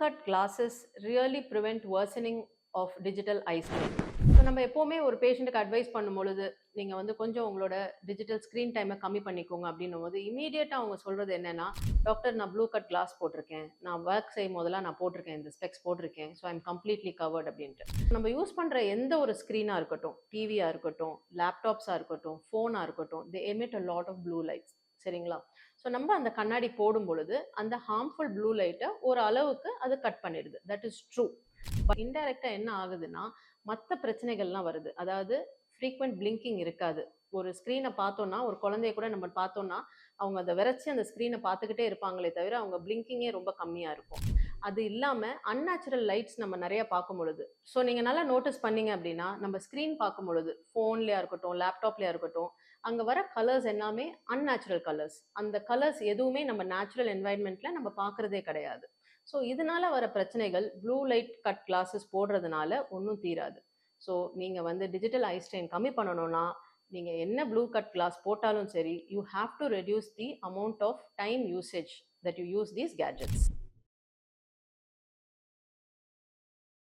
cut glasses really prevent worsening of digital eye strain. So நம்ம எப்போவுமே ஒரு பேஷண்ட்டுக்கு அட்வைஸ் பண்ணும் பொழுது நீங்கள் வந்து கொஞ்சம் உங்களோட டிஜிட்டல் ஸ்க்ரீன் டைமை கம்மி பண்ணிக்கோங்க அப்படின்னும் போது இமீடியட்டாக அவங்க சொல்கிறது என்னென்னா டாக்டர் நான் ப்ளூ கட் கிளாஸ் போட்டிருக்கேன். நான் ஒர்க் செய்யும் போதெல்லாம் நான் போட்டிருக்கேன். இந்த ஸ்பெக்ஸ் போட்டிருக்கேன். ஸோ ஐம் கம்ப்ளீட்லி கவர்ட் அப்படின்ட்டு. நம்ம யூஸ் பண்ணுற எந்த ஒரு ஸ்க்ரீனாக இருக்கட்டும் டிவியாக இருக்கட்டும் லேப்டாப்ஸாக இருக்கட்டும் ஃபோனாக இருக்கட்டும் they emit a lot of blue lights சரிங்களா? ஸோ நம்ம அந்த கண்ணாடி போடும் பொழுது அந்த ஹார்ம்ஃபுல் ப்ளூ லைட்டை ஒரு அளவுக்கு அது கட் பண்ணிடுது. தட் இஸ் ட்ரூ பட் இன்டைரக்டாக என்ன ஆகுதுன்னா மற்ற பிரச்சனைகள்லாம் வருது. அதாவது ஃப்ரீக்வெண்ட் பிளிங்கிங் இருக்காது. ஒரு ஸ்க்ரீனை பார்த்தோன்னா ஒரு குழந்தைய கூட நம்ம பார்த்தோன்னா அவங்க அதை விரைச்சி அந்த ஸ்க்ரீனை பார்த்துக்கிட்டே இருப்பாங்களே தவிர அவங்க பிளிங்கிங்கே ரொம்ப கம்மியாக இருக்கும். அது இல்லாமல் அன்நேச்சுரல் லைட்ஸ் நம்ம நிறைய பார்க்கும் பொழுது ஸோ நீங்கள் நல்லா நோட்டீஸ் பண்ணீங்க அப்படின்னா நம்ம ஸ்க்ரீன் பார்க்கும் பொழுது ஃபோன்லேயா இருக்கட்டும் லேப்டாப்லேயா இருக்கட்டும் அங்கே வர கலர்ஸ் எல்லாமே அன்நேச்சுரல் கலர்ஸ் அந்த கலர்ஸ் எதுவுமே நம்ம நேச்சுரல் என்வாயன்மெண்ட்டில் நம்ம பார்க்குறதே கிடையாது. ஸோ இதனால வர பிரச்சனைகள் ப்ளூ லைட் கட் கிளாஸஸ் போடுறதுனால ஒன்றும் தீராது. ஸோ நீங்கள் வந்து டிஜிட்டல் ஐ ஸ்ட்ரெயின் கம்மி பண்ணணும்னா நீங்கள் என்ன ப்ளூ கட் கிளாஸ் போட்டாலும் சரி you have to reduce the amount of time usage that you use these gadgets